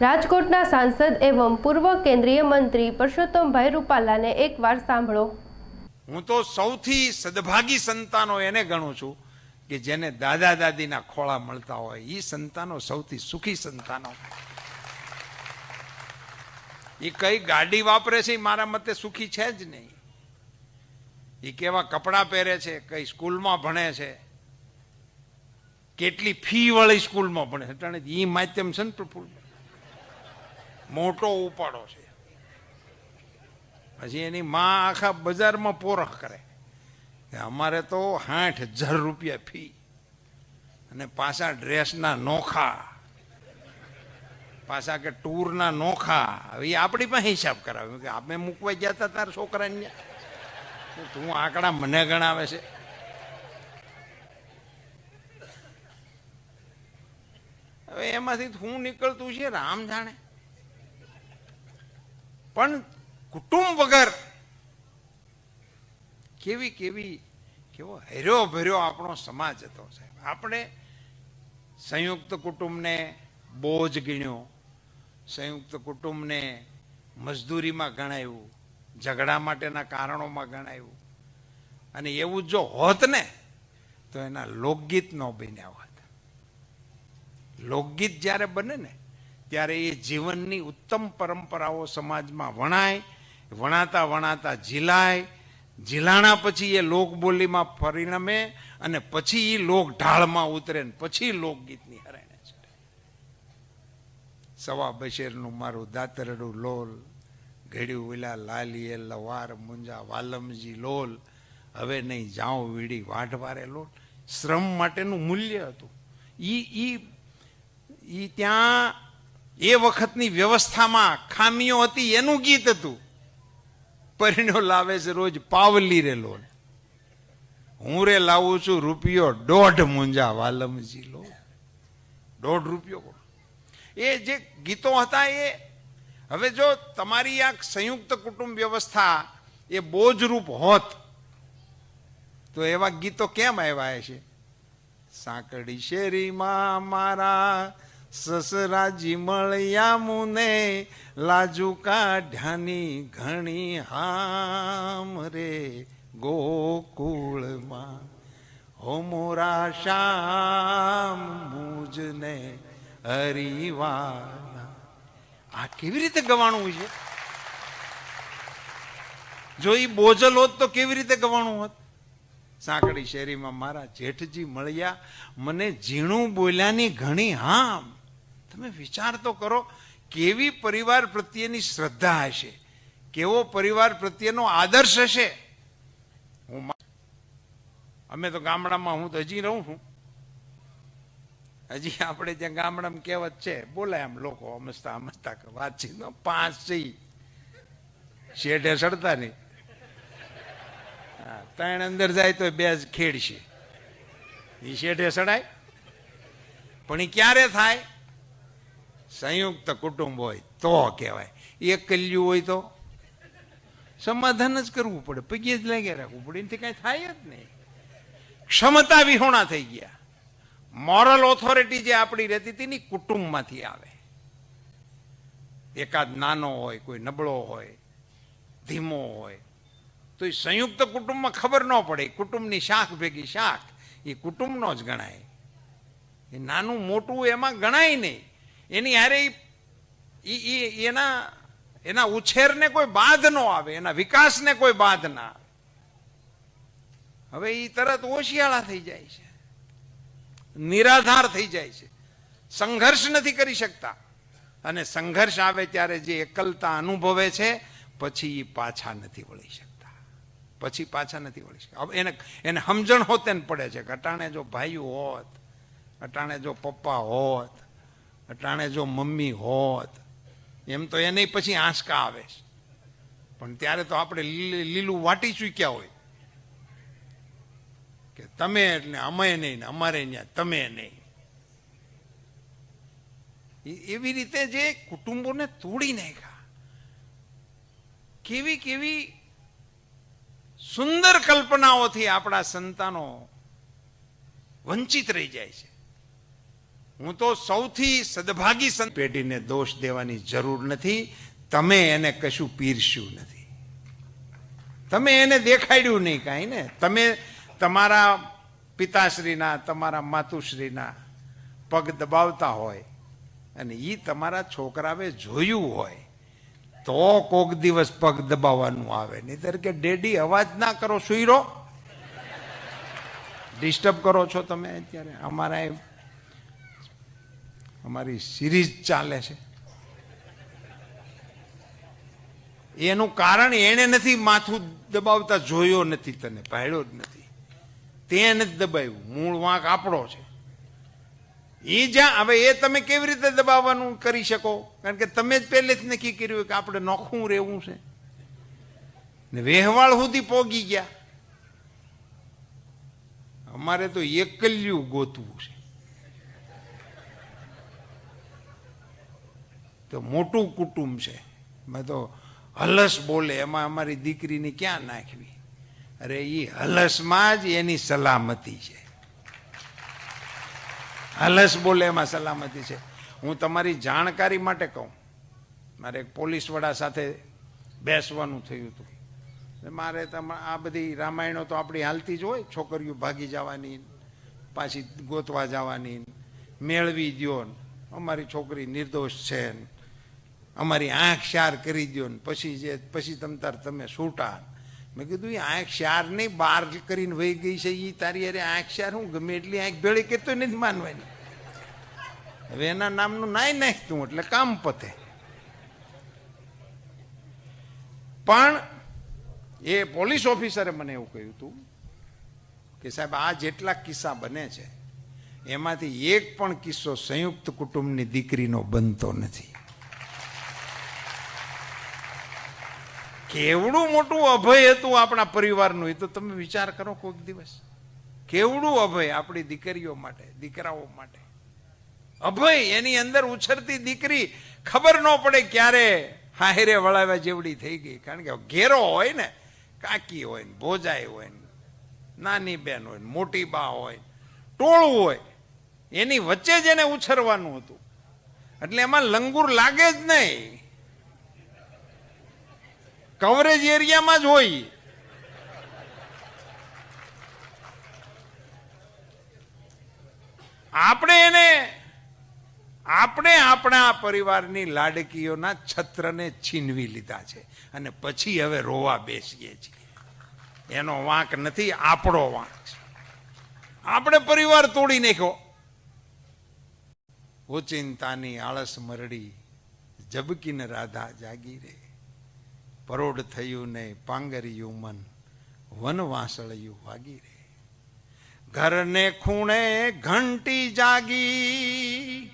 રાજકોટના સાંસદ એવં પૂર્વ કેન્દ્રીય મંત્રી પરસોત્તમભાઈ રૂપાલાને એકવાર સાંભળો. હું તો સૌથી સદભાગી સંતાનો એને ગણું છું કે જેને દાદા દાદીના ખોળા મળતા હોય એ સંતાનો સૌથી સુખી સંતાનો એ કઈ ગાડી વાપરે છે મારા મતે સુખી છે જ નહીં. એ કેવા કપડાં પહેરે છે, કઈ સ્કૂલમાં ભણે છે, કેટલી ફી વાળી સ્કૂલમાં ભણે છે. એ માધ્યમ છે ને પ્રફુલ્લ. મોટો ઉપાડો છે. પછી એની માં આખા બજારમાં પોરખ કરે. અમારે તો સાઠ હજાર રૂપિયા ફી. અને પાછા ડ્રેસના નોખા. પાછા કે ટૂરના નોખા. હવે આપણી પાસે હિસાબ કરાવ્યો કે આપણે મૂકવા ગયા હતા તારા છોકરાને. તું આંકડા મને ગણાવે છે. હવે એમાંથી હું નીકળતું છે, રામ જાણે. પણ કુટુંબ વગર કેવી કેવી કેવો હર્યો ભર્યો આપણો સમાજ હતો સાહેબ. આપણે સંયુક્ત કુટુંબને બોજ ગીણ્યો, સંયુક્ત કુટુંબને મજદૂરીમાં ગણાયું, ઝઘડા માટેના કારણોમાં ગણાયું. અને એવું જો હોત ને, તો એના લોકગીત ન બન્યા હોત. લોકગીત જ્યારે બને ને ત્યારે એ જીવનની ઉત્તમ પરંપરાઓ સમાજમાં વણાય, વણાતા વણાતા ઝીલાય, ઝીલાણા પછી એ લોકબોલીમાં પરિણમે અને પછી એ લોક ઢાળમાં ઉતરે ને પછી લોકગીતની હરાણે છે સવા બશેરનું મારું દાતરડું લોલ, ઘડ્યું વિલા લાલીએ લવાર મુંજા વાલમજી લોલ, હવે નહીં જાઉં વીડી વાઢવારે લોલ. શ્રમ માટેનું મૂલ્ય હતું. ઈ ઈ ત્યાં એ વખતની વ્યવસ્થામાં ખામીઓ હતી, એનું ગીત હતું. પરિણ્યો લાવે છે રોજ પાવલી રે લોન હું રે લાવું છું રૂપિયો દોઢ મુંજા વાલમજી લો. દોઢ રૂપિયો એ જે ગીતો હતા એ, હવે જો તમારી આ સંયુક્ત કુટુંબ વ્યવસ્થા એ બોજરૂપ હોત, તો એવા ગીતો કેમ આવ્યા છે સાંકડી શેરીમાં મારા સસરાજી મળ્યા મુને, લાજુ કાઢ્યાની ઘણી હામ રે ગોકુળમાં. હો મોરા શ્યામ મુજને હરિવાના આ કેવી રીતે ગવાણું છે? જો એ બોજલ હોત તો કેવી રીતે ગવાણું હોત? સાંકડી શેરીમાં મારા જેઠજી મળ્યા, મને ઝીણું બોલ્યાની ઘણી હામ. તમે વિચાર તો કરો કેવી પરિવાર પ્રત્યેની શ્રદ્ધા હશે? કેવો પરિવાર પ્રત્યેનો આદર્શ હશે? હું અમે તો ગામડામાં હું તો હજી રહું છું. હજી આપણે ત્યાં ગામડામાં કહેવત છે, બોલાય આમ લોકો, અમસ્તા અમસ્તા વાતચીત પાંચ છે શેઠે સડતા નહીં. ત્રણ અંદર જાય તો બે જ ખેડશે. એ શેઠે સડાય. પણ એ ક્યારે થાય? સંયુક્ત કુટુંબ હોય તો કહેવાય. એક કલ્યું હોય તો? સમાધાન જ કરવું પડે. પગે જ લાગ્યા રાખવું પડે. એનાથી કાંઈ થાય જ નહીં. ક્ષમતા વિહોણા થઈ ગયા. મોરલ ઓથોરિટી જે આપણી રહેતી હતી ને કુટુંબમાંથી આવે. એકાદ નાનો હોય, કોઈ નબળો હોય, ધીમો હોય, તો એ સંયુક્ત કુટુંબમાં ખબર ન પડે. કુટુંબની શાખ ભેગી શાખ. એ કુટુંબનો જ ગણાય. એ નાનું મોટું એમાં ગણાય નહીં. એની હારે એના એના ઉછેરને કોઈ બાધ ન આવે, એના વિકાસને કોઈ બાધ ના આવે. હવે એ તરત ઓશિયાળા થઈ જાય છે. નિરાધાર થઈ જાય છે. સંઘર્ષ નથી કરી શકતા. અને સંઘર્ષ આવે ત્યારે જે એકલતા અનુભવે છે, પછી એ પાછા નથી વળી શકતા. પછી પાછા નથી વળી શકતા. એને એને સમજણ હોતે પડે છે અટાણે જો ભાઈ હોત, અટાણે જો પપ્પા હોત અટાણે જો મમ્મી હોત, એમ તો એને પછી આંસકા આવે પણ ત્યારે તો આપણે લીલું વાટી ચૂક્યા હોય. કે તમે એટલે અમે નહીં ને અમારે ત્યાં તમે નહીં. એવી રીતે જે કુટુંબોને તોડી નાખ્યા. કેવી કેવી સુંદર કલ્પનાઓથી આપણા સંતાનો વંચિત રહી જાય છે. હું તો સૌથી સદભાગી પેઢીને દોષ દેવાની જરૂર નથી. તમે એને કશું પીરસ્યું નથી. તમે એને દેખાડ્યું નહીં કાંઈ ને. તમે તમારા પિતાશ્રીના, તમારા માતુશ્રીના પગ દબાવતા હોય અને એ તમારા છોકરાએ જોયું હોય, તો કોક દિવસ પગ દબાવવાનું આવે. નહીતર કે ડેડી અવાજ ના કરો, સુઈરો. ડિસ્ટર્બ કરો છો તમે અત્યારે? અમારા એ અમારી સિરીઝ ચાલે છે. એનું કારણ એને નથી, માથું દબાવતા જોયો નથી તને, પાડ્યો જ નથી. તે નથી દબાવ્યું, મૂળ વાંક આપણો છે. એ જ્યાં, હવે એ તમે કેવી રીતે દબાવવાનું કરી શકો? કારણ કે તમે જ પહેલે જ નક્કી કર્યું કે આપણે નોખું રહેવું છે. ને વેહવાળ સુધી પોગી ગયા. અમારે તો એકલ્યું ગોતવું છે. તો મોટું કુટુંબ છે. મેં તો હલસ બોલે, એમાં અમારી દીકરીને ક્યાં નાખવી? અરે એ હલસમાં જ એની સલામતી છે. હલસ બોલે, એમાં સલામતી છે. હું તમારી જાણકારી માટે કહું. મારે એક પોલીસ વડા સાથે બેસવાનું થયું હતું. મારે આ બધી રામાયણો તો આપણી હાલતી જ હોય. છોકરીઓ ભાગી જવાની, પાછી ગોતવા જવાની, મેળવી ને અમારી છોકરી નિર્દોષ છે ને. અમારી આંખ શાર કરી દ્યો ને પછી જે પછી તમ તાર તમે છૂટા મેં કીધું એ આંખ શાર નહીં, બાર કરીને વહી ગઈ છે એ તારી અરે આંખ શાર. હું ગમે એટલી આંખ ભેળી કેતો નથી માનવાની. હવે એના નામનું નાય નાખતું એટલે કામ પતે. પણ એ પોલીસ ઓફિસરે મને એવું કહ્યું હતું કે સાહેબ, આ જેટલા કિસ્સા બને છે, એમાંથી એક પણ કિસ્સો સંયુક્ત કુટુંબની દીકરીનો બનતો નથી. કેવડું મોટું અભય હતું આપણા પરિવારનું? એ તો તમે વિચાર કરો કોઈક દિવસ. કેવડું અભય આપણી દીકરીઓ માટે, દીકરાઓ માટે? અભય એની અંદર ઉછરતી દીકરી ખબર ન પડે ક્યારે હાહેરે વળાવ્યા જેવડી થઈ ગઈ. કારણ કે ઘેરો હોય ને, કાકી હોય ને, ભોજાઈ હોય ને, નાની બેન હોય મોટી બા હોય ટોળું હોય, એની વચ્ચે જ એને ઉછરવાનું હતું. એટલે એમાં લંગુર લાગે જ નહીં. કવરેજ એરિયામાં જ હોય. આપણે એને, આપણે આપણા પરિવારની લાડકીઓના છત્રને છીનવી લીધા છે અને પછી હવે રોવા બેસીએ છીએ. એનો વાંક નથી, આપણો વાંક છે. આપણે પરિવાર તોડી નાખ્યો. ઓચિંતાની આળસ મરડી જબકીને રાધા જાગી રે પરોડ થયું ને પાંગર્યું મન, વન વાસળિયું વાગી રે. ઘરને ખૂણે ઘંટી જાગી,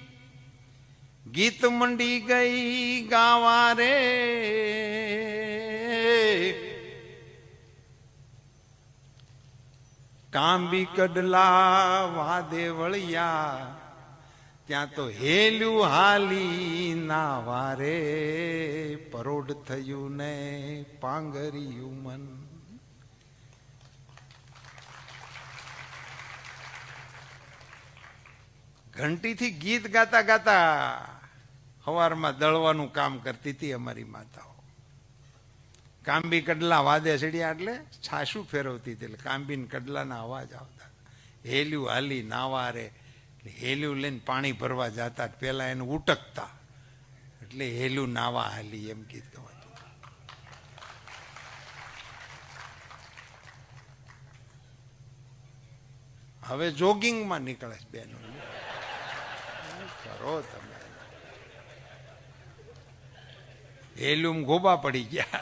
ગીત મંડી ગઈ ગાવા રે. કાંબી કડલા વાદે વળિયા ત્યાં તો હેલું હાલી ના વારે પરોઢ થયું ને પાંગર્યું મન. ઘંટીથી ગીત ગાતા ગાતા હવારમાં દળવાનું કામ કરતી હતી અમારી માતાઓ. કાંબી કડલા વાદે ચડ્યા એટલે છાશું ફેરવતી હતી એટલે કાંબીન કડલાના અવાજ આવતા. હેલ્યું હાલી નાવા રે હેલ્યું લઈને પાણી ભરવા જતા પેલા એને ઉટકતા. એટલે હેલું નાવા હાલી એમ કીધું હતું હવે જોગિંગમાં નીકળે છે બેનો. કરો તમે? હેલુમ ગોબા પડી ગયા.